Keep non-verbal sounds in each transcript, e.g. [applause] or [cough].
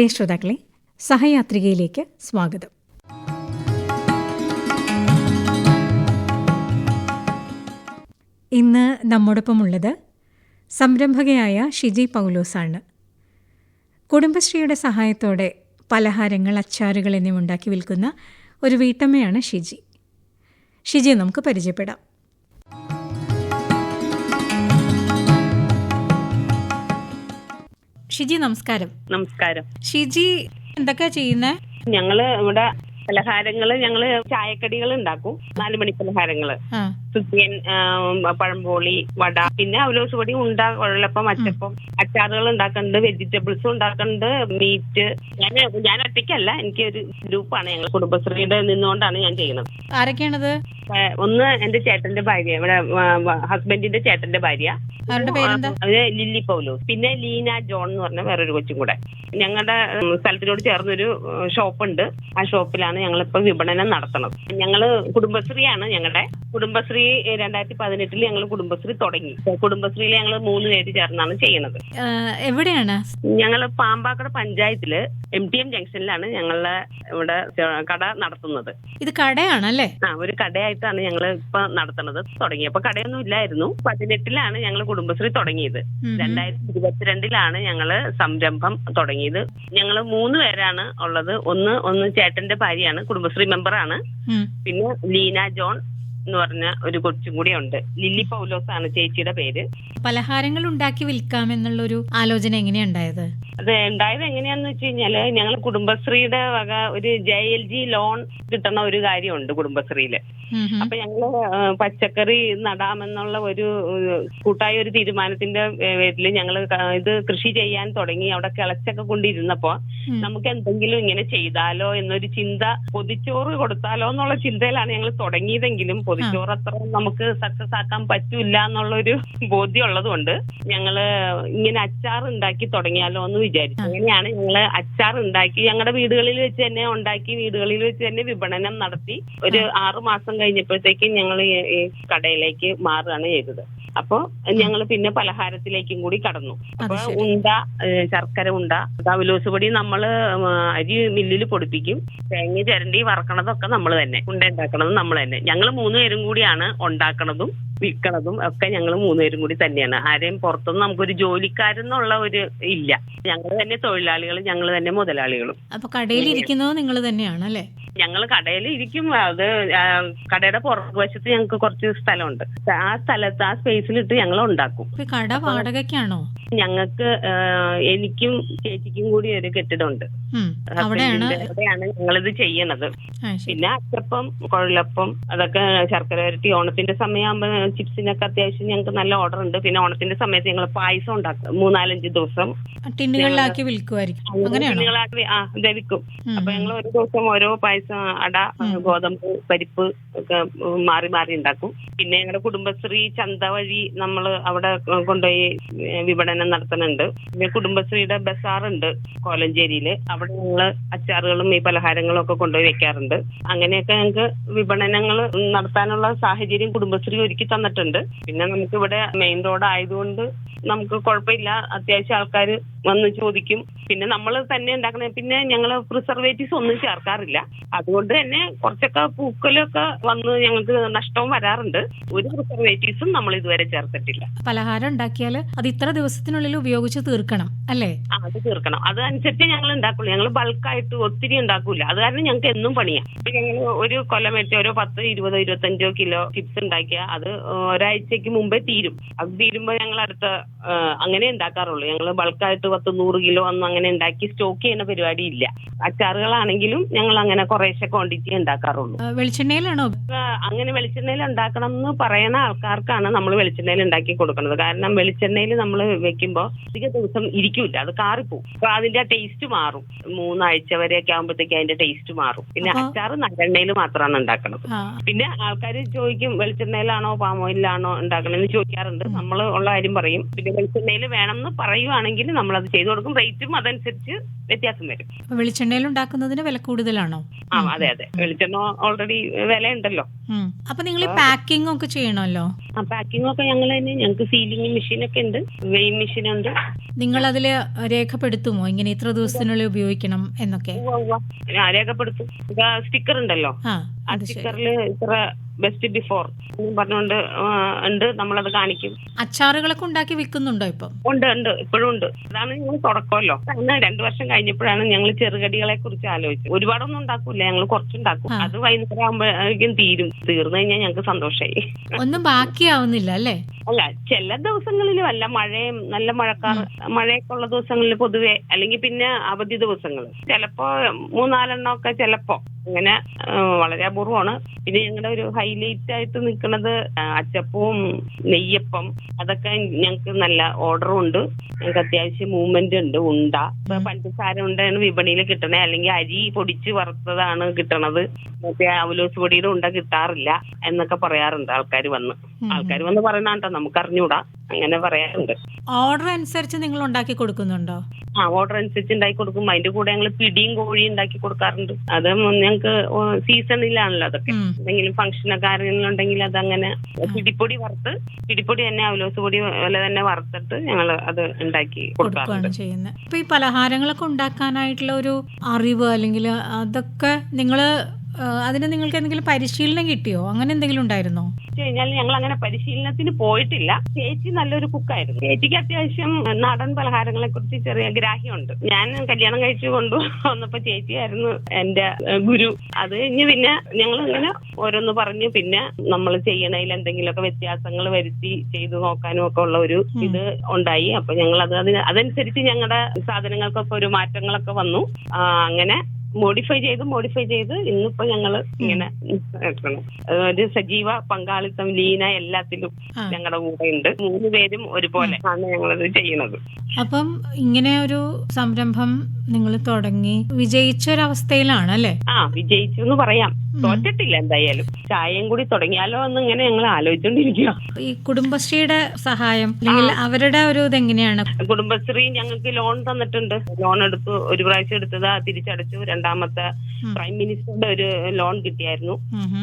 പ്രിയ ശ്രോതാക്കളെ സഹയാത്രികയിലേക്ക് സ്വാഗതം. ഇന്ന് നമ്മോടൊപ്പമുള്ളത് സംരംഭകയായ ഷിജി പൗലോസാണ്. കുടുംബശ്രീയുടെ സഹായത്തോടെ പലഹാരങ്ങൾ അച്ചാറുകൾ എന്നിവ ഉണ്ടാക്കി വിൽക്കുന്ന ഒരു വീട്ടമ്മയാണ് ഷിജി. ഷിജി നമുക്ക് പരിചയപ്പെടാം. ഷിജി നമസ്കാരം. നമസ്കാരം. ഷിജി എന്തൊക്കെയാ ചെയ്യുന്നേ? ഞങ്ങൾ ഇവിടെ പലഹാരങ്ങൾ ഞങ്ങൾ ചായക്കടികൾ ഉണ്ടാക്കും. നാലുമണി പലഹാരങ്ങൾ. ആ സുത്തിയൻ പഴംപോളി വട. പിന്നെ അവലോസ് പൊടി ഉണ്ട ഉള്ളപ്പം അച്ചപ്പം. അച്ചാറുകൾ ഉണ്ടാക്കുന്നുണ്ട് വെജിറ്റബിൾസും ഉണ്ടാക്കുന്നുണ്ട് മീറ്റ് ഞാൻ ഞാൻ ഒറ്റയ്ക്കല്ല. എനിക്ക് ഒരു ഗ്രൂപ്പാണ് ഞങ്ങൾ. കുടുംബശ്രീയുടെ നിന്നുകൊണ്ടാണ് ഞാൻ ചെയ്യുന്നത്. ആരൊക്കെയാണത്? ഒന്ന് എന്റെ ചേട്ടന്റെ ഭാര്യ. ഇവിടെ ഹസ്ബൻഡിന്റെ ചേട്ടന്റെ ഭാര്യ. അത് ലില്ലി പൗലോസ്. പിന്നെ ലീന ജോൺ എന്ന് പറഞ്ഞ വേറൊരു കൊച്ചും കൂടെ. ഞങ്ങളുടെ സ്ഥലത്തിനോട് ചേർന്നൊരു ഷോപ്പ് ഉണ്ട് ആ ഷോപ്പിലാണ് ഞങ്ങൾ ഞങ്ങളിപ്പോ വിപണനം നടത്തുന്നത് ഞങ്ങൾ കുടുംബശ്രീയാണ് ഞങ്ങളുടെ കുടുംബശ്രീ രണ്ടായിരത്തി പതിനെട്ടിൽ ഞങ്ങൾ കുടുംബശ്രീ തുടങ്ങി. കുടുംബശ്രീയിൽ ഞങ്ങൾ മൂന്ന് പേര് ചേർന്നാണ് ചെയ്യുന്നത്. എവിടെയാണ്? ഞങ്ങൾ പാമ്പാക്കട പഞ്ചായത്തിൽ എം ടി എം ജംഗ്ഷനിലാണ് ഞങ്ങളുടെ ഇവിടെ കട നടത്തുന്നത്. ഇത് കടയാണല്ലേ? ആ ഒരു കടയായിട്ടാണ് ഞങ്ങൾ ഇപ്പൊ നടത്തുന്നത്. തുടങ്ങി അപ്പൊ കടയൊന്നും ഇല്ലായിരുന്നു. പതിനെട്ടിലാണ് ഞങ്ങൾ കുടുംബശ്രീ തുടങ്ങിയത്. രണ്ടായിരത്തി ഇരുപത്തിരണ്ടിലാണ് ഞങ്ങൾ സംരംഭം തുടങ്ങിയത്. ഞങ്ങൾ മൂന്ന് പേരാണ് ഉള്ളത്. ഒന്ന് ഒന്ന് ചേട്ടന്റെ ഭാര്യയാണ് കുടുംബശ്രീ മെമ്പറാണ്. പിന്നെ ലീന ജോൺ എന്ന് പറഞ്ഞ ഒരു കൊച്ചും കൂടി ഉണ്ട്. ലില്ലി പൗലോസ് ആണ് ചേച്ചിയുടെ പേര്. പലഹാരങ്ങൾ ഉണ്ടാക്കി വിൽക്കാം എന്നുള്ള ഒരു ആലോചന എങ്ങനെയുണ്ടായത് അത് ഉണ്ടായത് എങ്ങനെയാന്ന് വെച്ച് കഴിഞ്ഞാൽ ഞങ്ങൾ കുടുംബശ്രീയുടെ വക ഒരു ജെ എൽ ജി ലോൺ കിട്ടണ ഒരു കാര്യമുണ്ട് കുടുംബശ്രീയിൽ. അപ്പൊ ഞങ്ങൾ പച്ചക്കറി നടാമെന്നുള്ള ഒരു കൂട്ടായ ഒരു തീരുമാനത്തിന്റെ പേരിൽ ഞങ്ങൾ ഇത് കൃഷി ചെയ്യാൻ തുടങ്ങി. അവിടെ കിളച്ചൊക്കെ കൊണ്ടിരുന്നപ്പോ നമുക്ക് എന്തെങ്കിലും ഇങ്ങനെ ചെയ്താലോ എന്നൊരു ചിന്ത പൊതിച്ചോറ് കൊടുത്താലോ എന്നുള്ള ചിന്തയിലാണ് ഞങ്ങൾ തുടങ്ങിയതെങ്കിലും പൊതിച്ചോറ് അത്ര നമുക്ക് സക്സസ് ആക്കാൻ പറ്റൂല എന്നുള്ളൊരു ബോധ്യം ഉള്ളതുകൊണ്ട് ഞങ്ങൾ ഇങ്ങനെ അച്ചാർ ഉണ്ടാക്കി തുടങ്ങിയാലോ എന്ന് വിചാരിച്ചു. അങ്ങനെയാണ് ഞങ്ങൾ അച്ചാർ ഉണ്ടാക്കി ഞങ്ങളുടെ വീടുകളിൽ വെച്ച് തന്നെ ഉണ്ടാക്കി വീടുകളിൽ വെച്ച് തന്നെ വിപണനം നടത്തി. ഒരു ആറു മാസം കഴിഞ്ഞപ്പോഴത്തേക്കും ഞങ്ങൾ ഈ കടയിലേക്ക് മാറുകയാണ് ചെയ്തത്. അപ്പോ ഞങ്ങൾ പിന്നെ പലഹാരത്തിലേക്കും കൂടി കടന്നു. അപ്പൊ. ഉണ്ട ശർക്കര ഉണ്ട കവിലോസ് പൊടി നമ്മൾ അരി മില്ലിൽ പൊടിപ്പിക്കും. തേങ്ങ ചിരണ്ടി വറക്കണതൊക്കെ നമ്മൾ തന്നെ. ഉണ്ട ഉണ്ടാക്കണതും നമ്മൾ തന്നെ. ഞങ്ങൾ മൂന്നുപേരും കൂടിയാണ് ഉണ്ടാക്കണതും വിൽക്കണതും ഒക്കെ ഞങ്ങൾ മൂന്നുപേരും കൂടി തന്നെയാണ്. ആരെയും പുറത്തുനിന്ന് നമുക്കൊരു ജോലിക്കാരെന്നുള്ള ഒരു ഇല്ല. ഞങ്ങൾ തന്നെ തൊഴിലാളികൾ ഞങ്ങൾ തന്നെ മുതലാളികളും. അപ്പൊ കടയിൽ ഇരിക്കുന്നത് നിങ്ങൾ തന്നെയാണ് അല്ലേ ഞങ്ങൾ കടയിൽ ഇരിക്കും. അത് കടയുടെ പുറകുവശത്ത് ഞങ്ങൾക്ക് കുറച്ച് സ്ഥലമുണ്ട്. ആ സ്ഥലത്ത് ആ സ്പേസിലിട്ട് ഞങ്ങൾ ഉണ്ടാക്കും. കട വാടകയ്ക്കാണോ? ഞങ്ങൾക്ക് എനിക്കും ചേച്ചിക്കും കൂടി ഒരു കെട്ടിടമുണ്ട്. അവിടെയാണ് ഞങ്ങളിത് ചെയ്യണത്. പിന്നെ അച്ചപ്പം കുഴലപ്പം അതൊക്കെ ശർക്കര വരട്ടി ഓണത്തിന്റെ സമയമാകുമ്പോൾ ചിപ്സിനൊക്കെ അത്യാവശ്യം ഞങ്ങൾക്ക് നല്ല ഓർഡർ ഉണ്ട് പിന്നെ ഓണത്തിന്റെ സമയത്ത് ഞങ്ങൾ പായസം ഉണ്ടാക്കും മൂന്നാലഞ്ച് ദിവസം. ടിന്നുകളിലാക്കി വിൽക്കുമായിരിക്കും ആ ഉം, അപ്പൊ. ഞങ്ങൾ ഒരു ദിവസം ഓരോ പായസം അട ഗോതമ്പ് പരിപ്പ് ഒക്കെ മാറി മാറി ഉണ്ടാക്കും. പിന്നെ ഞങ്ങളുടെ കുടുംബശ്രീ ചന്ത വഴി നമ്മൾ അവിടെ കൊണ്ടുപോയി ഏ, വിപണനം നടത്തുന്നുണ്ട്. പിന്നെ കുടുംബശ്രീയുടെ ബസാറുണ്ട് കോലഞ്ചേരിയിൽ. അവിടെ ഞങ്ങൾ അച്ചാറുകളും ഈ പലഹാരങ്ങളും ഒക്കെ കൊണ്ടുപോയി വെക്കാറുണ്ട്. അങ്ങനെയൊക്കെ ഞങ്ങൾക്ക് വിപണനങ്ങൾ നടത്താനുള്ള സാഹചര്യം കുടുംബശ്രീ ഒരുക്കി തന്നിട്ടുണ്ട്. പിന്നെ നമുക്ക് ഇവിടെ മെയിൻ റോഡ് ആയതുകൊണ്ട് നമുക്ക് കുഴപ്പമില്ല. അത്യാവശ്യം ആൾക്കാർ വന്ന് ചോദിക്കും. പിന്നെ നമ്മൾ തന്നെ ഉണ്ടാക്കുന്ന പിന്നെ ഞങ്ങൾ പ്രിസർവേറ്റീവ്സ് ഒന്നും ചേർക്കാറില്ല. അതുകൊണ്ട് തന്നെ കുറച്ചൊക്കെ പൂക്കലൊക്കെ വന്ന് ഞങ്ങൾക്ക് നഷ്ടവും വരാറുണ്ട്. ഒരു പ്രിസർവേറ്റീവ്സും നമ്മൾ ഇതുവരെ ചേർത്തിട്ടില്ല. പലഹാരം ഉണ്ടാക്കിയാൽ അത് ഇത്ര ദിവസത്തിനുള്ളിൽ ഉപയോഗിച്ച് തീർക്കണം അല്ലേ? അത് തീർക്കണം. അതനുസരിച്ച് ഞങ്ങൾ ഉണ്ടാക്കുള്ളൂ. ഞങ്ങൾ ബൾക്കായിട്ട് ഒത്തിരി ഉണ്ടാക്കൂല. അത് കാരണം ഞങ്ങൾക്ക് എന്നും പണിയാ. ഇപ്പൊ ഞങ്ങൾ ഒരു കൊല്ലം വെച്ച് ഓരോ പത്ത് ഇരുപതോ ഇരുപത്തഞ്ചോ കിലോ ചിപ്സ് ഉണ്ടാക്കിയാൽ അത് ഒരാഴ്ചക്ക് മുമ്പേ തീരും. അത് തീരുമ്പോൾ ഞങ്ങൾ അടുത്ത അങ്ങനെ ഉണ്ടാക്കാറുള്ളൂ. ഞങ്ങൾ ബൾക്കായിട്ട് പത്ത് നൂറ് കിലോ അന്ന് അങ്ങനെ ഉണ്ടാക്കി സ്റ്റോക്ക് ചെയ്യുന്ന പരിപാടി ഇല്ല. അച്ചാറുകളാണെങ്കിലും ഞങ്ങൾ അങ്ങനെ കുറേശ്ശെ ക്വാണ്ടിറ്റി ഉണ്ടാക്കാറുള്ളൂ. വെളിച്ചെണ്ണയിലാണോ? അങ്ങനെ വെളിച്ചെണ്ണയിൽ ഉണ്ടാക്കണം എന്ന് പറയുന്ന ആൾക്കാർക്കാണ് നമ്മൾ വെളിച്ചെണ്ണയിൽ ഉണ്ടാക്കി കൊടുക്കുന്നത്. കാരണം വെളിച്ചെണ്ണയിൽ നമ്മൾ വെക്കുമ്പോൾ അധിക ദിവസം ഇരിക്കൂല അത് കാറിപ്പോവും. അപ്പൊ അതിന്റെ ടേസ്റ്റ് മാറും. മൂന്നാഴ്ച വരെ വരെയൊക്കെ ആകുമ്പോഴത്തേക്ക് അതിന്റെ ടേസ്റ്റ് മാറും. പിന്നെ അച്ചാർ നല്ലെണ്ണയിൽ മാത്രമാണ് ഉണ്ടാക്കുന്നത് പിന്നെ ആൾക്കാർ ചോദിക്കും വെളിച്ചെണ്ണയിലാണോ പാമോയിലാണോ ഉണ്ടാക്കണമെന്ന് ചോദിക്കാറുണ്ട്. നമ്മൾ ഉള്ള കാര്യം പറയും. പിന്നെ വെളിച്ചെണ്ണയിൽ വേണം എന്ന് പറയുവാണെങ്കിൽ നമ്മൾ അത് ചെയ്തു കൊടുക്കും. റേറ്റും അതനുസരിച്ച് വ്യത്യാസം വരും. വെളിച്ചെണ്ണയിൽ ഉണ്ടാക്കുന്നതിന് വില കൂടുതലാണോ? ആ അതെ അതെ. വെളിച്ചെണ്ണ ഓൾറെഡി വില ഉണ്ടല്ലോ അപ്പൊ നിങ്ങൾ പാക്കിംഗ് ഒക്കെ ചെയ്യണമല്ലോ? ആ പാക്കിംഗ് ഒക്കെ ഞങ്ങൾ തന്നെ ഞങ്ങൾക്ക് സീലിംഗ് മെഷീൻ ഒക്കെ ഉണ്ട് വെയിൻ മെഷീൻ ഉണ്ട്. നിങ്ങൾ അതിൽ രേഖപ്പെടുത്തുമോ? ഇങ്ങനെ ഇത്ര ദിവസത്തിനുള്ളിൽ ഉപയോഗിക്കണം എന്നൊക്കെ? രേഖപ്പെടുത്തും. സ്റ്റിക്കർ ഉണ്ടല്ലോ. ആ സ്റ്റിക്കറിൽ ഇത്ര ബെസ്റ്റ് ബിഫോർ പറഞ്ഞുകൊണ്ട് ഉണ്ട്. നമ്മളത് കാണിക്കും. അച്ചാറുകളൊക്കെ ഉണ്ടാക്കി വിൽക്കുന്നുണ്ടോ ഇപ്പൊ? ഉണ്ട് ഉണ്ട്. ഇപ്പോഴും ഉണ്ട്. അതാണ് ഞങ്ങൾ തുടക്കമല്ലോ. അന്ന് രണ്ടു വർഷം കഴിഞ്ഞപ്പോഴാണ് ഞങ്ങൾ ചെറുകടികളെ കുറിച്ച് ആലോചിച്ചത്. ഒരുപാടൊന്നും ഉണ്ടാക്കൂല. ഞങ്ങൾ കുറച്ചുണ്ടാക്കും. അത് വൈകുന്നേരം ആകുമ്പോഴേക്കും തീരും. തീർന്നു കഴിഞ്ഞാൽ ഞങ്ങൾക്ക് സന്തോഷമായി ഒന്നും ബാക്കിയാവുന്നില്ല അല്ലേ? അല്ല ചില ദിവസങ്ങളിൽ വല്ല മഴയും നല്ല മഴക്കാർ മഴയൊക്കെ ഉള്ള ദിവസങ്ങളിൽ പൊതുവെ അല്ലെങ്കിൽ പിന്നെ അവധി ദിവസങ്ങൾ. ചിലപ്പോ മൂന്നാലെണ്ണം ഒക്കെ ചിലപ്പോ. അങ്ങനെ വളരെ അപൂർവമാണ്. പിന്നെ ഞങ്ങളുടെ ഒരു ഹൈലൈറ്റ് ആയിട്ട് നിൽക്കുന്നത് അച്ചപ്പവും നെയ്യപ്പം. അതൊക്കെ ഞങ്ങൾക്ക് നല്ല ഓർഡറും ഉണ്ട് ഞങ്ങൾക്ക് അത്യാവശ്യം മൂവ്മെന്റ് ഉണ്ട് ഉണ്ട. പഞ്ചസാര ഉണ്ടയാണ് വിപണിയിൽ കിട്ടണേ. അല്ലെങ്കിൽ അരി പൊടിച്ച് വറുത്തതാണ് കിട്ടണത്. മറ്റേ അവലോസ് പൊടിയുടെ ഉണ്ട കിട്ടാറില്ല എന്നൊക്കെ പറയാറുണ്ട് ആൾക്കാർ വന്ന്. ആൾക്കാർ വന്ന് പറയണാട്ടോ നമുക്ക് അറിഞ്ഞൂടാ അങ്ങനെ പറയാറുണ്ട്. ഓർഡർ അനുസരിച്ച് നിങ്ങൾ ഉണ്ടാക്കി കൊടുക്കുന്നുണ്ടോ? ആ ഓർഡർ അനുസരിച്ച് ഉണ്ടാക്കി കൊടുക്കും. അതിന്റെ കൂടെ ഞങ്ങൾ പിടിയും കോഴിയും ഉണ്ടാക്കി കൊടുക്കാറുണ്ട്. അത് ഞങ്ങൾക്ക് സീസണിലാണല്ലോ അതൊക്കെ. എന്തെങ്കിലും ഫംഗ്ഷനൊക്കെ ആരെങ്കിലും ഉണ്ടെങ്കിൽ അങ്ങനെ പിടിപ്പൊടി വറുത്ത് പിടിപ്പൊടി തന്നെ അവലോസ് പൊടി പോലെ തന്നെ വറുത്തിട്ട് ഞങ്ങൾ അത് ഉണ്ടാക്കി കൊടുക്കാറുണ്ട്. ചെയ്യുന്നത്. ഇപ്പൊ ഈ പലഹാരങ്ങളൊക്കെ ഉണ്ടാക്കാനായിട്ടുള്ള ഒരു അറിവ് അല്ലെങ്കിൽ അതൊക്കെ നിങ്ങൾ അതിന് നിങ്ങൾക്ക് എന്തെങ്കിലും പരിശീലനം കിട്ടിയോ? അങ്ങനെ എന്തെങ്കിലും ഉണ്ടായിരുന്നോ? കഴിഞ്ഞാൽ ഞങ്ങൾ അങ്ങനെ പരിശീലനത്തിന് പോയിട്ടില്ല. ചേച്ചി നല്ലൊരു കുക്കായിരുന്നു. ചേച്ചിക്ക് അത്യാവശ്യം നാടൻ പലഹാരങ്ങളെ കുറിച്ച് ചെറിയ ഗ്രാഹ്യമുണ്ട്. ഞാൻ കല്യാണം കഴിച്ചു കൊണ്ടു വന്നപ്പോ ചേച്ചിയായിരുന്നു എന്റെ ഗുരു. അത് കഴിഞ്ഞ് പിന്നെ ഞങ്ങൾ ഇങ്ങനെ ഓരോന്ന് പറഞ്ഞു. പിന്നെ നമ്മൾ ചെയ്യണതിൽ എന്തെങ്കിലുമൊക്കെ വ്യത്യാസങ്ങൾ വരുത്തി ചെയ്തു നോക്കാനും ഒക്കെ ഉള്ള ഒരു ഇത് ഉണ്ടായി. അപ്പൊ ഞങ്ങൾ അത് അതിന് അതനുസരിച്ച് ഞങ്ങളുടെ സാധനങ്ങൾക്കൊക്കെ ഒരു മാറ്റങ്ങളൊക്കെ വന്നു. അങ്ങനെ മോഡിഫൈ ചെയ്ത് മോഡിഫൈ ചെയ്ത് ഇന്നിപ്പോ ഞങ്ങൾ ഇങ്ങനെ. ഒരു സജീവ പങ്കാളിത്തം ലീന എല്ലാത്തിലും. ഞങ്ങളുടെ കൂടെ ഉണ്ട് മൂന്ന് പേരും ഒരുപോലെ ആണ് ഞങ്ങളത് ചെയ്യുന്നത്. അപ്പം ഇങ്ങനെ ഒരു സംരംഭം നിങ്ങൾ തുടങ്ങി വിജയിച്ച ഒരവസ്ഥയിലാണ് അല്ലേ? ആ വിജയിച്ചു എന്ന് പറയാം തോറ്റിട്ടില്ല എന്തായാലും. ചായയും കൂടി തുടങ്ങിയാലോ എന്ന് ഇങ്ങനെ ഞങ്ങൾ ആലോചിച്ചോണ്ടിരിക്കുക ഈ കുടുംബശ്രീയുടെ സഹായം അല്ലെങ്കിൽ അവരുടെ ഒരു ഇതെങ്ങനെയാണ്? കുടുംബശ്രീ ഞങ്ങൾക്ക് ലോൺ തന്നിട്ടുണ്ട്. ലോൺ എടുത്തു ഒരു പ്രാവശ്യം എടുത്തത് തിരിച്ചടച്ചു. രണ്ടാമത്തെ പ്രൈം മിനിസ്റ്ററുടെ ഒരു ലോൺ കിട്ടിയായിരുന്നു.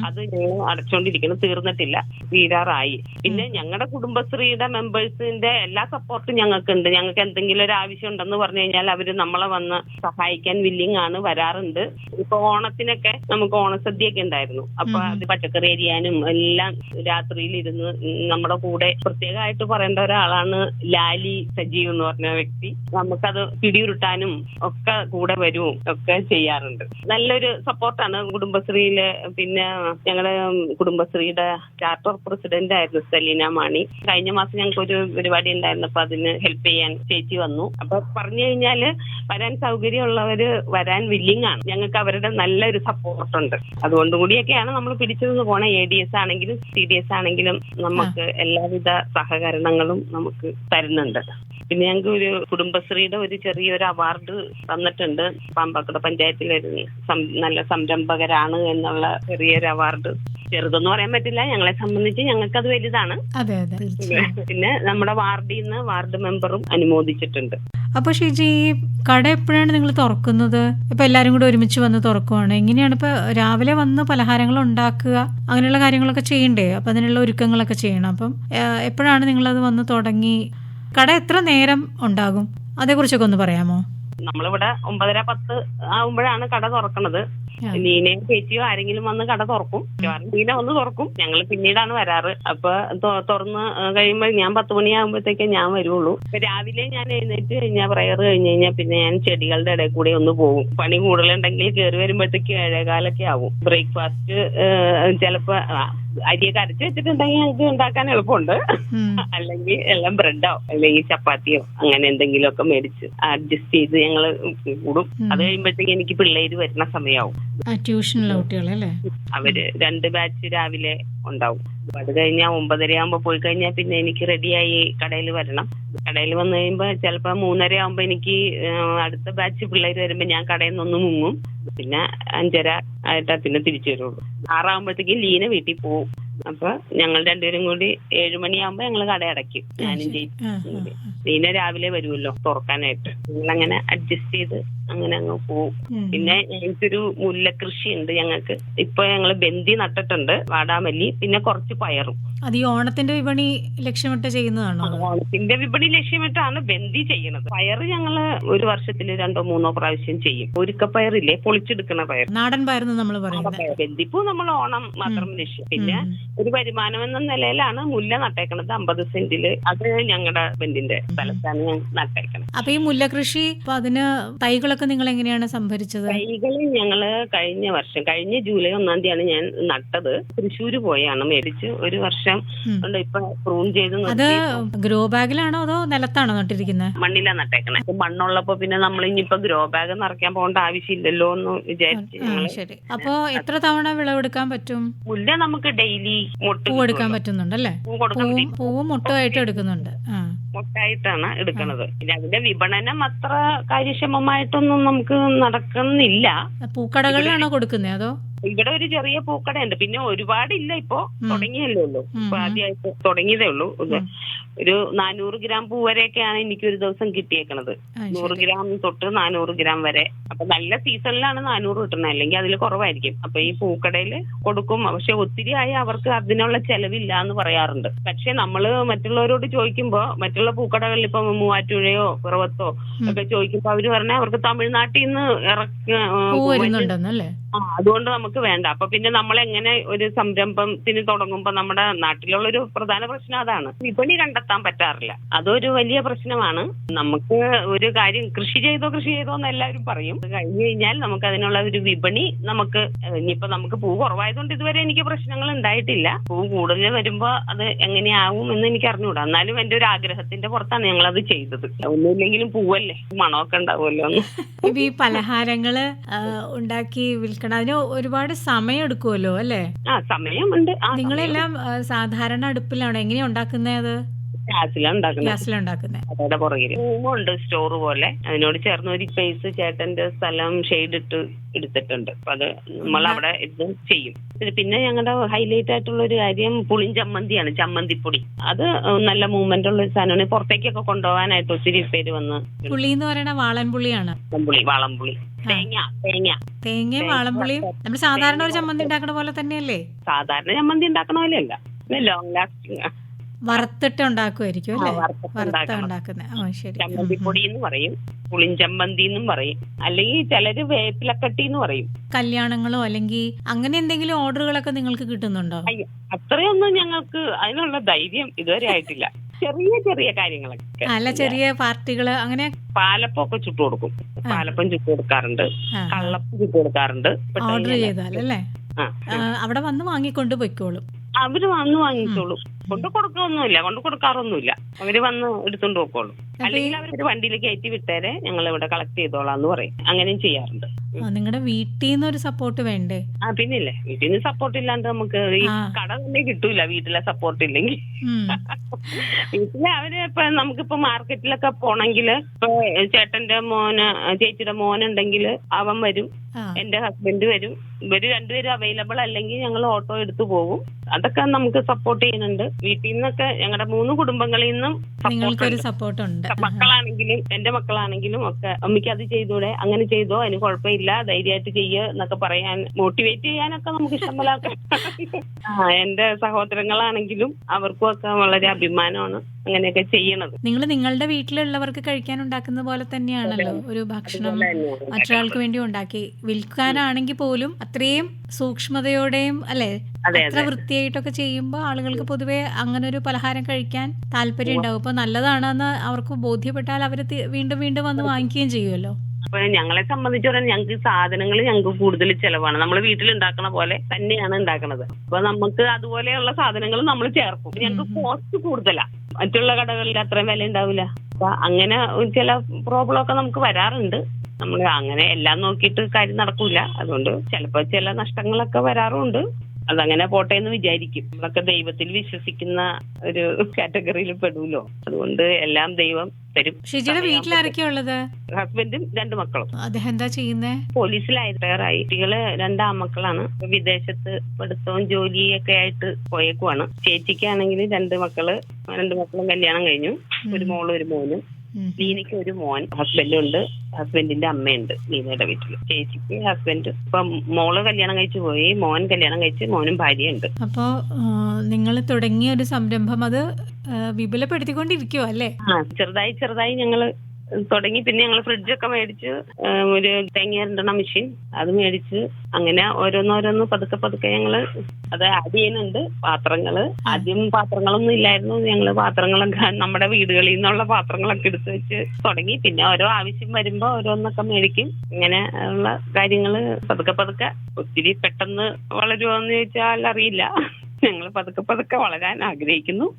അത് ഞങ്ങൾ അടച്ചോണ്ടിരിക്കുന്നു തീർന്നിട്ടില്ല. തീരാറായി പിന്നെ ഞങ്ങളുടെ കുടുംബശ്രീയുടെ മെമ്പേഴ്സിന്റെ എല്ലാ സപ്പോർട്ടും ഞങ്ങൾക്ക് ഉണ്ട് ഞങ്ങൾക്ക് എന്തെങ്കിലും ഒരു ആവശ്യം ഉണ്ടെന്ന് പറഞ്ഞു കഴിഞ്ഞാൽ അവർ നമ്മളെ വന്ന് സഹായിക്കാൻ വില്ലിങ് ആണ് വരാറുണ്ട്. ഇപ്പൊ ഓണത്തിനൊക്കെ നമുക്ക് ഓണസദ്യയൊക്കെ ഉണ്ടായിരുന്നു. അപ്പൊ അത് പച്ചക്കറി അരിയാനും എല്ലാം രാത്രിയിൽ ഇരുന്ന് നമ്മുടെ കൂടെ പ്രത്യേകമായിട്ട് പറയേണ്ട ഒരാളാണ് ലാലി സജീവ് എന്ന് പറഞ്ഞ വ്യക്തി. നമുക്കത് പിടിയുരുട്ടാനും ഒക്കെ കൂടെ വരും ഒക്കെ ചെയ്യാറുണ്ട്. നല്ലൊരു സപ്പോർട്ടാണ് കുടുംബശ്രീയിലെ പിന്നെ ഞങ്ങളുടെ കുടുംബശ്രീയുടെ ചാർട്ടർ പ്രസിഡന്റ് ആയിരുന്നു സലീന മാണി. കഴിഞ്ഞ മാസം ഞങ്ങൾക്ക് ഒരു പരിപാടി ഉണ്ടായിരുന്നു അപ്പൊ അതിന് ഹെൽപ്പ് ചെയ്യാൻ ചേച്ചി വന്നു. അപ്പൊ പറഞ്ഞു കഴിഞ്ഞാൽ വരാൻ സൗകര്യമുള്ളവര് വരാൻ വില്ലിങ് ആണ്. ഞങ്ങൾക്ക് അവരുടെ നല്ലൊരു സപ്പോർട്ട് ഉണ്ട് അതുകൊണ്ട് കൂടിയൊക്കെയാണ് നമ്മൾ പിടിച്ചു നിന്ന് പോണ. എ ഡി എസ് ആണെങ്കിലും സി ഡി എസ് ആണെങ്കിലും നമുക്ക് എല്ലാവിധ സഹകരണങ്ങളും നമുക്ക് തരുന്നുണ്ട്. പിന്നെ ഞങ്ങൾക്ക് ഒരു കുടുംബശ്രീയുടെ ഒരു ചെറിയൊരു അവാർഡ് തന്നിട്ടുണ്ട്. പാമ്പാക്കുട പഞ്ചായത്തിലെ സം- നല്ല സംരംഭകരാണ് എന്നുള്ള ചെറിയൊരു അവാർഡ്. ചെറുതെന്ന് പറയാൻ പറ്റില്ല. ഞങ്ങളെ സംബന്ധിച്ച് ഞങ്ങൾക്ക് അത് വലുതാണ് പിന്നെ നമ്മുടെ വാർഡിൽ നിന്ന് വാർഡ് മെമ്പറും അനുമോദിച്ചിട്ടുണ്ട്. അപ്പൊ ഷീജി ഈ കട എപ്പോഴാണ് നിങ്ങൾ തുറക്കുന്നത്? ഇപ്പൊ എല്ലാരും കൂടെ ഒരുമിച്ച് വന്ന് തുറക്കുവാണ്. എങ്ങനെയാണ് ഇപ്പൊ രാവിലെ വന്ന് പലഹാരങ്ങൾ ഉണ്ടാക്കുക? അങ്ങനെയുള്ള കാര്യങ്ങളൊക്കെ ചെയ്യണ്ടേ? അപ്പൊ അതിനുള്ള ഒരുക്കങ്ങളൊക്കെ ചെയ്യണം. അപ്പം എപ്പോഴാണ് എപ്പോഴാണ് നിങ്ങളത് വന്ന് തുടങ്ങി? കട എത്ര നേരം ഉണ്ടാകും? അതേക്കുറിച്ചൊക്കെ ഒന്ന് പറയാമോ? നമ്മളിവിടെ ഒമ്പതര പത്ത് ആവുമ്പോഴാണ് കട തുറക്കണത്. ലീനയും ചേച്ചിയോ ആരെങ്കിലും വന്ന് കട തുറക്കും. ലീന വന്ന് തുറക്കും. ഞങ്ങൾ പിന്നീടാണ് വരാറ്. അപ്പൊ തുറന്ന് കഴിയുമ്പോൾ ഞാൻ പത്ത് മണിയാകുമ്പോഴത്തേക്കേ ഞാൻ വരുള്ളൂ രാവിലെ ഞാൻ എഴുന്നേറ്റ് കഴിഞ്ഞാൽ പ്രയർ കഴിഞ്ഞ് കഴിഞ്ഞാൽ പിന്നെ ഞാൻ ചെടികളുടെ ഇടയിൽ കൂടെ ഒന്ന് പോകും. പണി കൂടുതലുണ്ടെങ്കിൽ കയറി വരുമ്പോഴത്തേക്ക് ഏഴേകാലൊക്കെ ആവും. ബ്രേക്ക്ഫാസ്റ്റ് ചിലപ്പോ അരിയൊക്കെ അരച്ചു വെച്ചിട്ടുണ്ടെങ്കിൽ ഞങ്ങൾക്ക് ഉണ്ടാക്കാൻ എളുപ്പമുണ്ട്. അല്ലെങ്കിൽ എല്ലാം ബ്രെഡോ അല്ലെങ്കിൽ ചപ്പാത്തിയോ അങ്ങനെ എന്തെങ്കിലുമൊക്കെ മേടിച്ച് അഡ്ജസ്റ്റ് ചെയ്ത് ഞങ്ങൾ കൂടും. അത് കഴിയുമ്പോഴത്തേക്ക് എനിക്ക് പിള്ളേര് വരുന്ന സമയമാവും അവർ രണ്ട് ബാച്ച് രാവിലെ ഉണ്ടാവും. അത് കഴിഞ്ഞാൽ ഒമ്പതര ആകുമ്പോ പോയി കഴിഞ്ഞാൽ പിന്നെ എനിക്ക് റെഡിയായി കടയിൽ വരണം. കടയിൽ വന്നു കഴിയുമ്പോ ചിലപ്പോ മൂന്നര ആകുമ്പോ എനിക്ക് അടുത്ത ബാച്ച് പിള്ളേര് വരുമ്പോ ഞാൻ കടയിൽ നിന്നൊന്ന് മുങ്ങും. പിന്നെ അഞ്ചര ആയിട്ടാ പിന്നെ തിരിച്ചു വരുള്ളൂ. ആറാകുമ്പോഴത്തേക്ക് ലീന വീട്ടിൽ പോവും. അപ്പൊ ഞങ്ങൾ രണ്ടുപേരും കൂടി ഏഴുമണിയാകുമ്പോ ഞങ്ങൾ കട അടയ്ക്കും. ഞാനും ചെയ്യും പിന്നെ നീന രാവിലെ വരുമല്ലോ തുറക്കാനായിട്ട്. ഞങ്ങൾ അങ്ങനെ അഡ്ജസ്റ്റ് ചെയ്ത് അങ്ങനെ അങ്ങ് പോവും. പിന്നെ ഞങ്ങൾക്കൊരു മുല്ല കൃഷി ഉണ്ട് ഞങ്ങൾക്ക്. ഇപ്പൊ ഞങ്ങൾ ബന്ദി നട്ടിട്ടുണ്ട് വാടാമല്ലി പിന്നെ കുറച്ച് പയറും. അത് ഈ ഓണത്തിന്റെ വിപണി ലക്ഷ്യമിട്ട് ചെയ്യുന്നതാണോ ഓണത്തിന്റെ വിപണി ലക്ഷ്യമിട്ടാണ് ബന്ദി ചെയ്യുന്നത്. പയറ് ഞങ്ങൾ ഒരു വർഷത്തിൽ രണ്ടോ മൂന്നോ പ്രാവശ്യം ചെയ്യും. ഒരുക്കപ്പയറില്ലേ പൊളിച്ചെടുക്കുന്ന പയർ നാടൻ പയർ നമ്മൾ പറയുന്നത്. ബന്ദിപ്പൂ നമ്മൾ ഓണം മാത്രം ലക്ഷ്യം. പിന്നെ. ഒരു വരുമാനം എന്ന നിലയിലാണ് മുല്ല നട്ടേക്കണത് അമ്പത് സെന്റിൽ. അത് ഞങ്ങളുടെ ബെന്റിന്റെ സ്ഥലത്താണ് ഞാൻ നട്ടേക്കണത്. അപ്പൊ ഈ മുല്ല കൃഷി അതിന് തൈകളൊക്കെ നിങ്ങൾ എങ്ങനെയാണ് സംഭരിച്ചത്? തൈകൾ ഞങ്ങൾ കഴിഞ്ഞ വർഷം കഴിഞ്ഞ ജൂലൈ ഒന്നാം തീയതിയാണ് ഞാൻ നട്ടത്. തൃശ്ശൂര് പോയാണ് മേടിച്ച് ഒരു വർഷം കൊണ്ട് ഇപ്പൊ പ്രൂൺ ചെയ്ത് അത് ഗ്രോ ബാഗിലാണോ അതോ നിലത്താണോ നട്ടിരിക്കുന്നത് മണ്ണിലാ നട്ടേക്കണേ. മണ്ണുള്ളപ്പോ പിന്നെ നമ്മൾ ഇനിയിപ്പോ ഗ്രോ ബാഗ് നിറയ്ക്കാൻ പോകേണ്ട ആവശ്യമില്ലല്ലോ എന്ന് വിചാരിച്ചു ശരി. അപ്പൊ എത്ര തവണ വിളവെടുക്കാൻ പറ്റും? മുല്ല നമുക്ക് ഡെയിലി മുട്ട പൂ എടുക്കാൻ പറ്റുന്നുണ്ടല്ലേ? പൂവും മുട്ടുമായിട്ട് എടുക്കുന്നുണ്ട്. ആ. മുട്ടായിട്ടാണ് എടുക്കണത്. പിന്നെ അതിന്റെ വിപണനം അത്ര കാര്യക്ഷമമായിട്ടൊന്നും നമുക്ക് നടക്കുന്നില്ല. പൂക്കടകളിലാണോ കൊടുക്കുന്നത് അതോ? ഇവിടെ ഒരു ചെറിയ പൂക്കടയുണ്ട്. പിന്നെ ഒരുപാടില്ല ഇപ്പോ. തുടങ്ങിയല്ലേ ഉള്ളൂ. ഇപ്പൊ ആദ്യമായിട്ട് തുടങ്ങിയതേ ഉള്ളൂ. ഒരു നാനൂറ് ഗ്രാം പൂ വരെയൊക്കെയാണ് എനിക്ക് ഒരു ദിവസം കിട്ടിയേക്കണത്. നൂറ് ഗ്രാം തൊട്ട് നാനൂറ് ഗ്രാം വരെ. അപ്പൊ നല്ല സീസണിലാണ് നാനൂറ് കിട്ടുന്നത് അല്ലെങ്കിൽ അതിൽ കുറവായിരിക്കും. അപ്പൊ ഈ പൂക്കടയിൽ കൊടുക്കും. പക്ഷെ ഒത്തിരി ആയി അവർക്ക് അതിനുള്ള ചെലവില്ല എന്ന് പറയാറുണ്ട്. പക്ഷെ നമ്മൾ മറ്റുള്ളവരോട് ചോദിക്കുമ്പോ മറ്റുള്ള പൂക്കടകളിൽ ഇപ്പൊ മൂവാറ്റുപുഴയോ പിറവത്തോ. ഒക്കെ ചോദിക്കുമ്പോ അവർ പറഞ്ഞ അവർക്ക് തമിഴ്നാട്ടിൽ നിന്ന് ഇറക്കി ആ അതുകൊണ്ട് നമുക്ക് വേണ്ട. അപ്പൊ പിന്നെ നമ്മൾ എങ്ങനെ ഒരു സംരംഭത്തിന് തുടങ്ങുമ്പോ നമ്മുടെ നാട്ടിലുള്ള ഒരു പ്രധാന പ്രശ്നം അതാണ്. വിപണി കണ്ടെത്താൻ പറ്റാറില്ല. അതൊരു വലിയ പ്രശ്നമാണ്. നമുക്ക് ഒരു കാര്യം കൃഷി ചെയ്തോ കൃഷി ചെയ്തോ എന്ന് എല്ലാവരും പറയും. കഴിഞ്ഞു കഴിഞ്ഞാൽ നമുക്ക് അതിനുള്ള ഒരു വിപണി നമുക്ക് ഇനിയിപ്പോ നമുക്ക് പൂ കുറവായതുകൊണ്ട് ഇതുവരെ എനിക്ക് പ്രശ്നങ്ങൾ ഉണ്ടായിട്ടില്ല. പൂ കൂടുതൽ വരുമ്പോ അത് എങ്ങനെയാവും എന്ന് എനിക്ക് അറിഞ്ഞുകൂടാ എന്നാലും എന്റെ ഒരു ആഗ്രഹത്തിന്റെ പുറത്താണ് ഞങ്ങൾ അത് ചെയ്തത്. ഒന്നുമില്ലെങ്കിലും പൂവല്ലേ? മണമൊക്കെ ഉണ്ടാവുമല്ലോ ഇപ്പൊ ഈ പലഹാരങ്ങൾ ഉണ്ടാക്കി വിൽക്കണം അതിന് ഒരുപാട് സമയം എടുക്കുമല്ലോ അല്ലേ? ആ സമയമുണ്ട്. ഉണ്ട് നിങ്ങളെല്ലാം സാധാരണ അടുപ്പിലാണോ? എങ്ങനെയാ ഉണ്ടാക്കുന്നത് കടയുടെ പുറകിൽ. റൂമുണ്ട് സ്റ്റോർ പോലെ. അതിനോട് ചേർന്ന് ഒരു സ്പേസ് ചേട്ടന്റെ സ്ഥലം ഷെയ്ഡ് ഇട്ട് എടുത്തിട്ടുണ്ട്. അപ്പൊ അത് നമ്മൾ അവിടെ ഇത് ചെയ്യും. പിന്നെ- ഞങ്ങളുടെ ഹൈലൈറ്റ് ആയിട്ടുള്ള ഒരു കാര്യം പുളിയും ചമ്മന്തിയാണ് ചമ്മന്തിപ്പൊടി. അത് നല്ല മൂവ്മെന്റ് ഉള്ള ഒരു സാധനമാണ്. പുറത്തേക്കൊക്കെ കൊണ്ടുപോകാനായിട്ട് ഒത്തിരി പേര് വന്ന് പുളി എന്ന് പറയുന്ന വാളൻപുളിയാണ് പുളി വാളംപുളി തേങ്ങ തേങ്ങ. തേങ്ങയും വാളൻപുളിയും. നമ്മൾ സാധാരണ ഒരു ചമ്മന്തി ഉണ്ടാക്കുന്ന പോലെ തന്നെയല്ലേ? സാധാരണ ചമ്മന്തി ഉണ്ടാക്കണ പോലെയല്ല. ലോങ് ലാസ്റ്റിംഗ് വറുത്തിട്ട് ഉണ്ടാക്കുമായിരിക്കും വറുത്ത ഉണ്ടാക്കുന്നത്. ചമ്മന്തിപ്പൊടി എന്ന് പറയും. പുളിഞ്ചമ്മന്തി എന്നും പറയും. അല്ലെങ്കിൽ ചിലര് വേപ്പിലക്കട്ടി എന്ന് പറയും. കല്യാണങ്ങളോ അല്ലെങ്കിൽ അങ്ങനെ എന്തെങ്കിലും ഓർഡറുകളൊക്കെ നിങ്ങൾക്ക് കിട്ടുന്നുണ്ടോ? അയ്യോ അത്രയൊന്നും ഞങ്ങൾക്ക് അതിനുള്ള ധൈര്യം ഇതുവരെ ആയിട്ടില്ല. ചെറിയ ചെറിയ കാര്യങ്ങളൊക്കെ. അല്ല ചെറിയ പാർട്ടികൾ അങ്ങനെ? പാലപ്പൊക്കെ ചുട്ടു കൊടുക്കും. പാലപ്പം ചുട്ടു കൊടുക്കാറുണ്ട്. കള്ളപ്പം ചുട്ടു കൊടുക്കാറുണ്ട്. ഓർഡർ ചെയ്താലല്ലേ? അവിടെ വന്ന് വാങ്ങിക്കൊണ്ട് പൊയ്ക്കോളും. അവർ വന്ന് വാങ്ങിച്ചോളൂ കൊണ്ടു കൊടുക്കൊന്നുമില്ല കൊണ്ടു കൊടുക്കാറൊന്നുമില്ല. അവർ വന്ന് എടുത്തോണ്ട് പോക്കോളൂ. അല്ലെങ്കിൽ അവർ വണ്ടിയിൽ കയറ്റി വിട്ടേരെ ഞങ്ങൾ ഇവിടെ കളക്ട് ചെയ്തോളാം എന്ന് പറയും. അങ്ങനെയും ചെയ്യാറുണ്ട്. നിങ്ങളുടെ വീട്ടിൽ നിന്ന് ഒരു സപ്പോർട്ട് വേണ്ടേ? ആ പിന്നില്ലേ. വീട്ടിൽ നിന്ന് സപ്പോർട്ട് ഇല്ലാണ്ട് നമുക്ക് ഈ കട തന്നെ കിട്ടൂല വീട്ടിലെ സപ്പോർട്ട് ഇല്ലെങ്കിൽ വീട്ടിലെ അവർ ഇപ്പൊ നമുക്കിപ്പോ മാർക്കറ്റിലൊക്കെ പോണെങ്കിൽ ഇപ്പൊ ചേട്ടന്റെ മോന് ചേച്ചിയുടെ മോനുണ്ടെങ്കിൽ അവൻ വരും എന്റെ ഹസ്ബൻഡ് വരും. ഇവർ രണ്ടുപേരും അവൈലബിൾ അല്ലെങ്കിൽ ഞങ്ങൾ ഓട്ടോ എടുത്തു പോകും. അതൊക്കെ നമുക്ക് സപ്പോർട്ട് ചെയ്യുന്നുണ്ട്. വീട്ടിൽ നിന്നൊക്കെ ഞങ്ങളുടെ മൂന്ന് കുടുംബങ്ങളിൽ നിന്നും സപ്പോർട്ട് നിങ്ങൾക്കൊരു സപ്പോർട്ട് ഉണ്ട്. മക്കളാണെങ്കിലും എന്റെ മക്കളാണെങ്കിലും ഒക്കെ അമ്മയ്ക്ക് അത് ചെയ്തൂടെ? അങ്ങനെ ചെയ്തോ? അതിന് കുഴപ്പമില്ല. ധൈര്യമായിട്ട് ചെയ്യ എന്നൊക്കെ പറയാൻ മോട്ടിവേറ്റ് ചെയ്യാനൊക്കെ നമുക്ക് ഇഷ്ടമല്ലാത്ത [laughs] എന്റെ സഹോദരങ്ങളാണെങ്കിലും അവർക്കും ഒക്കെ വളരെ അഭിമാനമാണ് അങ്ങനെയൊക്കെ ചെയ്യണത്. നിങ്ങൾ നിങ്ങളുടെ വീട്ടിലുള്ളവർക്ക് കഴിക്കാൻ ഉണ്ടാക്കുന്ന പോലെ തന്നെയാണല്ലോ? ഒരു ഭക്ഷണം മറ്റൊരാൾക്ക് വേണ്ടി ഉണ്ടാക്കി വിൽക്കാനാണെങ്കിൽ പോലും അത്രയും സൂക്ഷ്മതയോടെയും അല്ലെ? അതെ അത്ര വൃത്തിയായിട്ടൊക്കെ ചെയ്യുമ്പോൾ ആളുകൾക്ക് പൊതുവെ അങ്ങനെ ഒരു പലഹാരം കഴിക്കാൻ താല്പര്യം ഉണ്ടാവും അപ്പൊ നല്ലതാണെന്ന് അവർക്ക് ബോധ്യപ്പെട്ടാൽ അവർ വീണ്ടും വീണ്ടും വന്ന് വാങ്ങിക്കുകയും ചെയ്യുമല്ലോ? അപ്പൊ ഞങ്ങളെ സംബന്ധിച്ചോടെ ഞങ്ങൾക്ക് സാധനങ്ങൾ ഞങ്ങൾക്ക് കൂടുതൽ ചെലവാണ്. നമ്മൾ വീട്ടിൽ ഉണ്ടാക്കണ പോലെ തന്നെയാണ് ഉണ്ടാക്കുന്നത് അപ്പൊ നമുക്ക് അതുപോലെയുള്ള സാധനങ്ങൾ നമ്മൾ ചേർക്കും. ഞങ്ങൾക്ക് കോസ്റ്റ് കൂടുതലാ. മറ്റുള്ള കടകളിൽ അത്രയും വില ഉണ്ടാവില്ല. അപ്പൊ അങ്ങനെ ചില പ്രോബ്ലം ഒക്കെ നമുക്ക് വരാറുണ്ട്. നമ്മൾ അങ്ങനെ എല്ലാം നോക്കിയിട്ട് കാര്യം നടക്കൂല. അതുകൊണ്ട് ചിലപ്പോൾ ചില നഷ്ടങ്ങളൊക്കെ വരാറുണ്ട്. അതങ്ങനെ പോട്ടെ എന്ന് വിചാരിക്കും. നമ്മളൊക്കെ ദൈവത്തിൽ വിശ്വസിക്കുന്ന ഒരു കാറ്റഗറിയിൽ പെടൂലോ. അതുകൊണ്ട് എല്ലാം ദൈവം തരും. ഷിജിയുടെ വീട്ടിൽ ആരൊക്കെയാ ഉള്ളത്? ഹസ്ബൻഡും രണ്ട് മക്കളും. അദ്ദേഹം എന്താ ചെയ്യുന്നേ? പോലീസിലായി റിട്ടയറായി കുട്ടികൾ രണ്ടാമക്കളാണ്. വിദേശത്ത് പഠിത്തവും ജോലിയൊക്കെ ആയിട്ട് പോയേക്കുവാണ്. ചേച്ചിക്കാണെങ്കിൽ രണ്ട് മക്കൾ രണ്ട് മക്കളും കല്യാണം കഴിഞ്ഞു. ഒരു മോളും ഒരു മോനും. ലീനയ്ക്ക് ഒരു മോൻ ഹസ്ബൻഡും ഉണ്ട് ഹസ്ബൻഡിന്റെ അമ്മയുണ്ട് ലീനയുടെ വീട്ടിൽ ചേച്ചിക്ക് ഹസ്ബൻഡ് ഇപ്പൊ മോൾ കല്യാണം കഴിച്ചു പോയി മോൻ കല്യാണം കഴിച്ച് മോനും ഭാര്യയുണ്ട്. അപ്പോ നിങ്ങൾ തുടങ്ങിയ ഒരു സംരംഭം അത് വിപുലപ്പെടുത്തിക്കൊണ്ടിരിക്കുവല്ലേ വിപുലപ്പെടുത്തിക്കൊണ്ടിരിക്കുവോ അല്ലേ? ആ ചെറുതായി ചെറുതായി ഞങ്ങൾ തുടങ്ങി. പിന്നെ ഞങ്ങൾ ഫ്രിഡ്ജൊക്കെ മേടിച്ച് ഒരു തേങ്ങ രണ്ടെണ്ണ മെഷീൻ അത് മേടിച്ച് അങ്ങനെ ഓരോന്നോരോന്ന് പതുക്കെ പതുക്കെ ഞങ്ങൾ അത് ആഡ് ചെയ്യുന്നുണ്ട്. പാത്രങ്ങൾ ആദ്യം പാത്രങ്ങളൊന്നും ഇല്ലായിരുന്നു. ഞങ്ങൾ പാത്രങ്ങളൊക്കെ നമ്മുടെ വീടുകളിൽ നിന്നുള്ള പാത്രങ്ങളൊക്കെ എടുത്തു വെച്ച് തുടങ്ങി. പിന്നെ ഓരോ ആവശ്യം വരുമ്പോ ഓരോന്നൊക്കെ മേടിക്കും. ഇങ്ങനെ ഉള്ള കാര്യങ്ങൾ പതുക്കെ പതുക്കെ ഒത്തിരി പെട്ടെന്ന് വളരുമോന്ന് ചോദിച്ചാൽ അറിയില്ല. ഞങ്ങൾ പതുക്കെ പതുക്കെ വളരാൻ ആഗ്രഹിക്കുന്നു.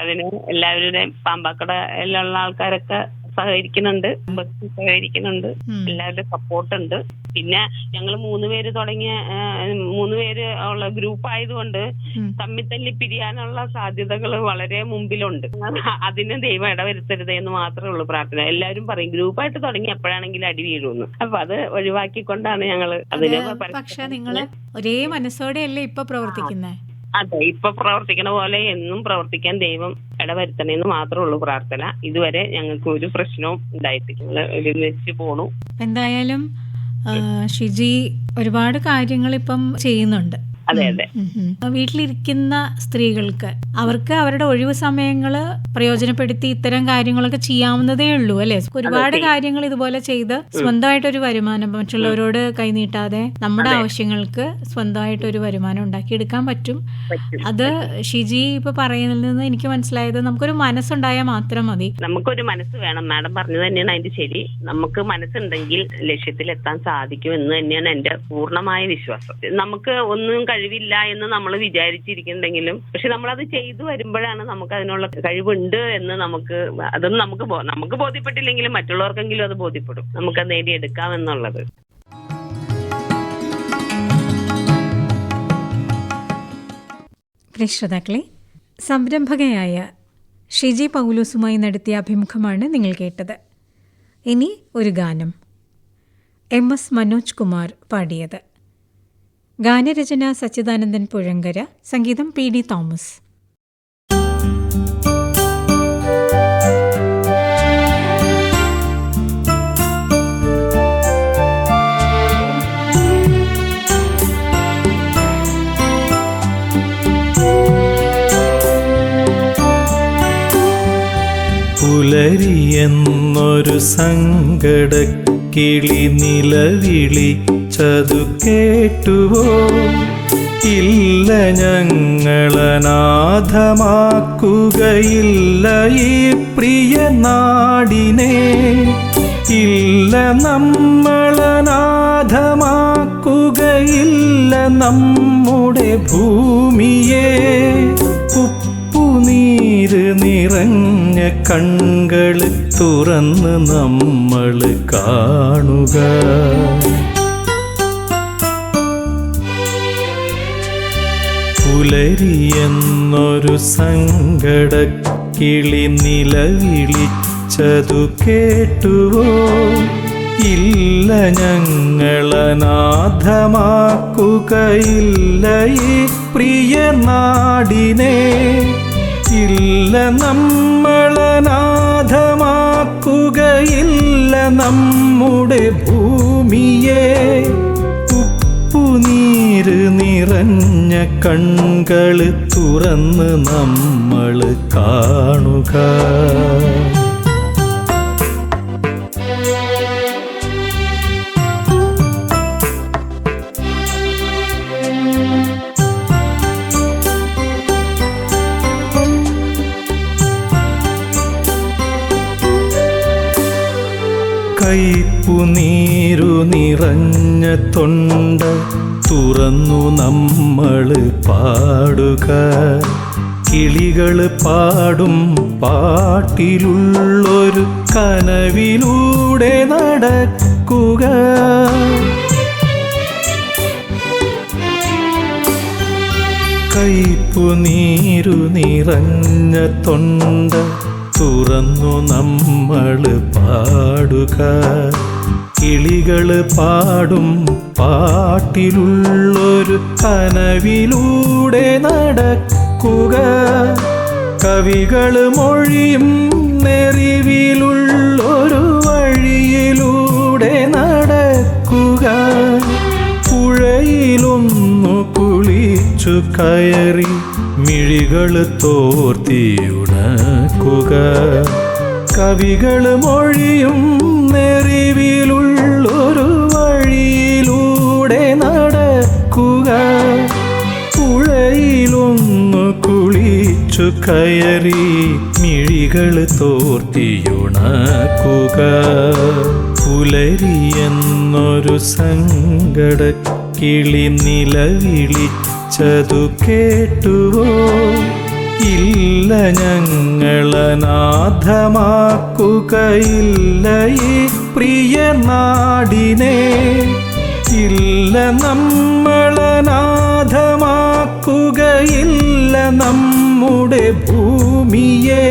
അതിന് എല്ലാവരുടെയും പാമ്പാക്കടയിലുള്ള ആൾക്കാരൊക്കെ സഹകരിക്കുന്നുണ്ട്. ബസ് സഹകരിക്കുന്നുണ്ട്. എല്ലാവരുടെ സപ്പോർട്ട് ഉണ്ട് പിന്നെ ഞങ്ങൾ മൂന്ന് പേര് തുടങ്ങിയ മൂന്ന് പേര് ഉള്ള ഗ്രൂപ്പ് ആയതുകൊണ്ട് ഉം. തമ്മിൽ തല്ലി പിരിയാനുള്ള സാധ്യതകൾ വളരെ മുമ്പിലുണ്ട്. അതിന് ദൈവം ഇടവരുത്തരുത് എന്ന് മാത്രമേ ഉള്ളൂ പ്രാർത്ഥന. എല്ലാവരും പറയും ഗ്രൂപ്പായിട്ട് തുടങ്ങി എപ്പോഴാണെങ്കിലും അടി വീഴുമെന്ന്. അപ്പൊ അത് ഒഴിവാക്കിക്കൊണ്ടാണ് ഞങ്ങൾ അതിന് പക്ഷെ നിങ്ങൾ ഒരേ മനസ്സോടെയല്ലേ ഇപ്പൊ പ്രവർത്തിക്കുന്നേ? അതെ ഇപ്പൊ പ്രവർത്തിക്കണ പോലെ എന്നും പ്രവർത്തിക്കാൻ ദൈവം ഇടവരുത്തണേന്ന് മാത്രമേ ഉള്ളൂ പ്രാർത്ഥന. ഇതുവരെ ഞങ്ങൾക്ക് ഒരു പ്രശ്നവും ഉണ്ടായിട്ടില്ല. ഒരുമിച്ച് പോണു. എന്തായാലും ഷിജി ഒരുപാട് കാര്യങ്ങൾ ഇപ്പം ചെയ്യുന്നുണ്ട്. അതെ അതെ. വീട്ടിലിരിക്കുന്ന സ്ത്രീകൾക്ക് അവർക്ക് അവരുടെ ഒഴിവ് സമയങ്ങൾ പ്രയോജനപ്പെടുത്തി ഇത്തരം കാര്യങ്ങളൊക്കെ ചെയ്യാവുന്നതേ ഉള്ളൂ അല്ലെ? ഒരുപാട് കാര്യങ്ങൾ ഇതുപോലെ ചെയ്ത് സ്വന്തമായിട്ട് ഒരു വരുമാനം മറ്റുള്ളവരോട് കൈനീട്ടാതെ നമ്മുടെ ആവശ്യങ്ങൾക്ക് സ്വന്തമായിട്ട് ഒരു വരുമാനം ഉണ്ടാക്കിയെടുക്കാൻ പറ്റും. പറ്റും അത് ഷിജി ഇപ്പൊ പറയുന്നതിൽ നിന്ന് എനിക്ക് മനസ്സിലായത് നമുക്കൊരു മനസ്സുണ്ടായാൽ മാത്രം മതി. നമുക്കൊരു മനസ്സ് വേണം. മാഡം പറഞ്ഞു തന്നെയാണ് അതിന്റെ ശരി. നമുക്ക് മനസ്സുണ്ടെങ്കിൽ ലക്ഷ്യത്തിൽ എത്താൻ സാധിക്കും എന്ന് തന്നെയാണ് എന്റെ പൂർണമായ വിശ്വാസം. നമുക്ക് ഒന്നും കഴിവില്ല എന്ന് നമ്മൾ വിചാരിച്ചിരിക്കുന്നുണ്ടെങ്കിലും പക്ഷെ അത് ചെയ്തു വരുമ്പോഴാണ് നമുക്ക് അതിനുള്ള കഴിവുണ്ട് എന്ന് നമുക്ക് അതൊന്നും നമുക്ക് നമുക്ക് ബോധ്യപ്പെട്ടില്ലെങ്കിലും മറ്റുള്ളവർക്കെങ്കിലും അത് ബോധ്യപ്പെടും. നമുക്ക് നേടിയെടുക്കാം എന്നുള്ളത്. ശ്രോതാക്കളെ സംരംഭകയായ ഷിജി പൗലൂസുമായി നടത്തിയ അഭിമുഖമാണ് നിങ്ങൾ കേട്ടത്. ഇനി ഒരു ഗാനം. എം എസ് മനോജ് കുമാർ പാടിയത്. ഗാനരചന സച്ചിദാനന്ദൻ പുഴങ്കര സംഗീതം പി ഡി തോമസ്. പുലരിയെന്നൊരു സങ്കടക്കിളി നിലവിളിച്ചതു കേട്ടുവോ ഇല്ല ഞങ്ങളനാഥമാക്കുകയില്ല ഈ പ്രിയ നാടിനെ. ഇല്ല നമ്മളനാഥമാക്കുകയില്ല നമ്മുടെ ഭൂമിയെ. ഉപ്പുനീര് നിറഞ്ഞ കൺകൾ തുറന്ന് നമ്മൾ കാണുക. പുലരിയെന്നൊരു സങ്കടക്കിളി നിലവിളിച്ചതു കേട്ടുവോ? ഇല്ല ഞങ്ങളനാഥമാക്കുകയില്ല ഈ പ്രിയ നാടിനെ. ഇല്ല നമ്മളനാഥമാക്കുകയില്ല നമ്മുടെ ഭൂമിയെ. ഉപ്പുനീര് നിറഞ്ഞ കൺകൾ തുറന്ന് നമ്മൾ കാണുക. നിറഞ്ഞ തൊണ്ട തുറന്നു നമ്മൾ പാടുക. കിളികൾ പാടും പാട്ടിലുള്ളൊരു കനവിലൂടെ നടക്കുക. കയ്പു നീരു നിറഞ്ഞ തൊണ്ട തുറന്നു നമ്മൾ പാടുക. കിളികൾ പാടും പാട്ടിലുള്ളൊരു കനവിലൂടെ നടക്കുക. കവികൾ മൊഴിയും നെറിവിലുള്ളൊരു വഴിയിലൂടെ നടക്കുക. പുഴയിലൊന്നു കുളിച്ചു കയറി മിഴികൾ തോർത്തിയുണക്കുക കവികൾ മൊഴിയും നെറിവിലുള്ളൊരു വഴിയിലൂടെ നടക്കുക. പുഴയിലൊന്നു കുളിച്ചു കയറി മിഴികൾ തോർത്തിയുണക്കുക. പുലരിയെന്നൊരു സങ്കട കിളി നിലവിളിച്ചതു കേട്ടുവോ? ഇല്ല ഞങ്ങളനാഥമാക്കുകയില്ല ഈ പ്രിയ നാടിനെ. ഇല്ല നമ്മളനാഥമാക്കുകയില്ല നമ്മുടെ ഭൂമിയെ.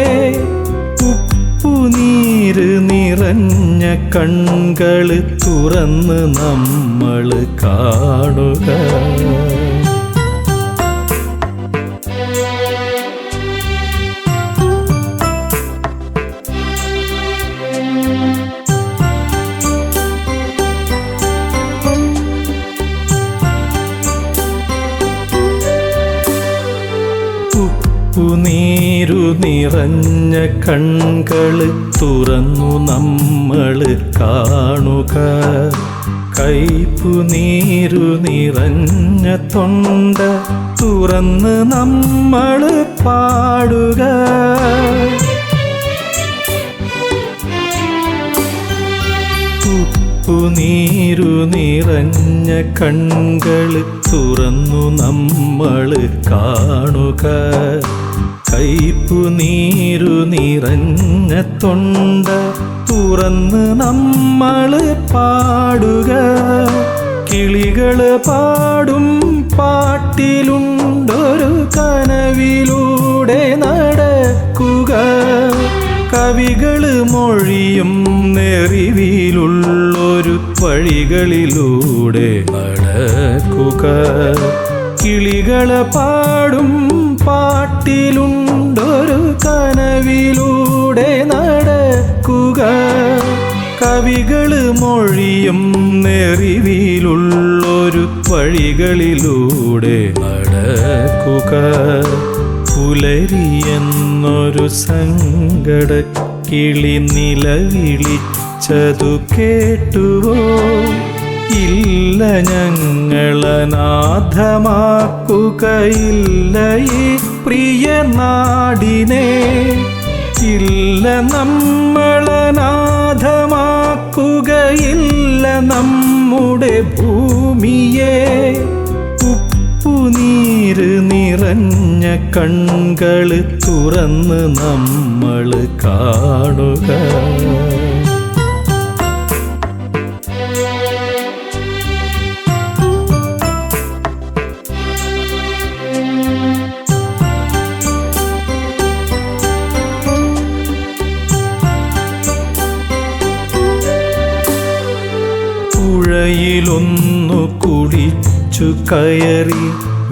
ഉപ്പുനീര് നിറഞ്ഞ കൺകൾ തുറന്ന് നമ്മൾ കാണുക. ഉപ്പുനീരു നിറഞ്ഞ കൺകൾ തുറന്നു നമ്മൾ കാണുക. കൈപ്പുനീരു നീരു നിറഞ്ഞ തൊണ്ട തുറന്ന് നമ്മൾ പാടുക. ഉപ്പുനീരു നിറഞ്ഞ കൺകൾ തുറന്നു നമ്മൾ കാണുക. കയ്പു നീരു നിറഞ്ഞ തൊണ്ട തുറന്ന് നമ്മൾ പാടുക. കിളികൾ പാടും പാട്ടിലുണ്ടൊരു കനവിലൂടെ നടക്കുക. കവികൾ മൊഴിയും നെറിവിലുള്ളൊരു വഴികളിലൂടെ നടക്കുക. കിളികൾ പാടും പാട്ടിലുണ്ടൊരു കനവിലൂടെ നടക്കുക. കവികൾ മൊഴിയും നെറിവിലുള്ളൊരു വഴികളിലൂടെ നടക്കുക. പുലരിയെന്നൊരു കിളി നിലവിളിച്ചതു കേട്ടുവോ? ഇല്ല ഞങ്ങളനാഥമാക്കുകയില്ല ഈ പ്രിയ നാടിനെ. ഇല്ല നമ്മളനാഥമാക്കുകയില്ല നമ്മുടെ ഭൂമിയെ. ഉപ്പുനീര് നിറഞ്ഞ കണ്ണുകൾ തുറന്ന് നമ്മൾ കാണുക. പുഴയിലൊന്നു കുടിച്ചു കയറി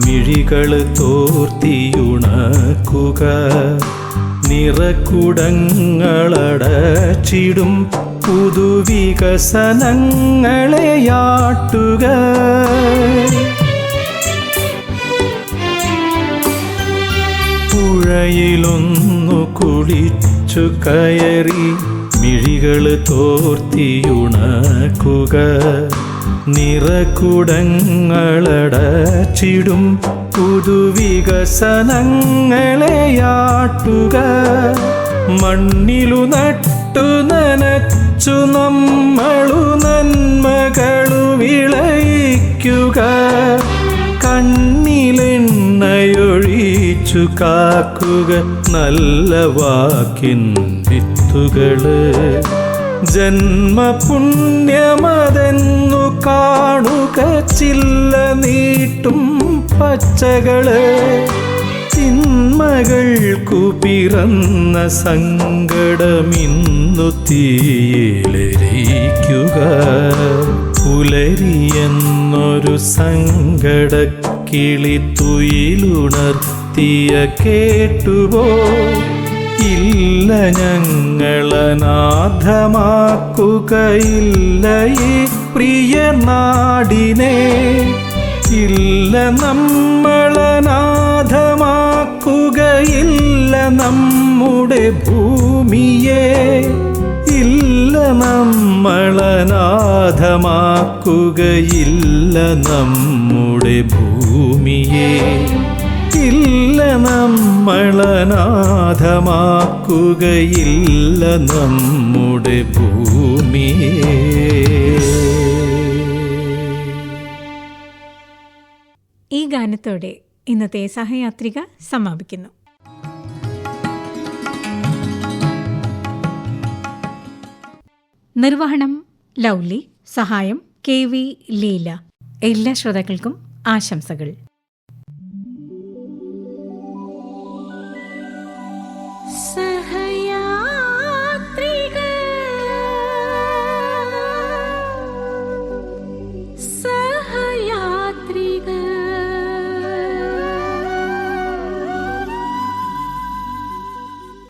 മിഴികൾ തോർത്തിയുണക്കുക. നിറക്കുടങ്ങളടച്ചിടും പുതുവികസനങ്ങളെയാട്ടുക പുഴയിലൊന്നു കുളിച്ചു കയറി മിഴികൾ തോർത്തിയുണക്കുക. നിറക്കുടങ്ങളടച്ചിടും പുതുവികസനങ്ങളെയാട്ടുക മണ്ണിലു നട്ടു നനച്ചു നമ്മളു നന്മകളു വിളയിക്കുക. കണ്ണിലെണ്ണയൊഴിച്ചു കാക്കുക നല്ല വാക്കിൻ വിത്തുകൾ. ജന്മപുണ്യമതെന്നു കാണുക ചില്ല നീട്ടും പച്ചകൾ. തിന്മകൾക്കു പിറന്ന സങ്കടമിന്നു തീയിലെരിക്കുക പുലരിയെന്നൊരു സങ്കടക്കിളി തുയിലുണർത്തിയ കേട്ടുപോ ഇല്ല ഞങ്ങളനാഥമാക്കുകയില്ല ഈ പ്രിയ നാടിനെ. ഇല്ല നമ്മളനാഥമാക്കുകയില്ല നമ്മുടെ ഭൂമിയെ. ഇല്ല നമ്മളനാഥമാക്കുകയില്ല നമ്മുടെ ഭൂമിയെ. നമ്മളനാഥമാക്കുകയില്ല നമ്മുടെ ഭൂമിയെ. ഈ ഗാനത്തോടെ ഇന്നത്തെ സഹയാത്രിക സമാപിക്കുന്നു. നിർവഹണം ലൗലി സഹായം കെ വി ലീല. എല്ലാ ശ്രോതാക്കൾക്കും ആശംസകൾ. 是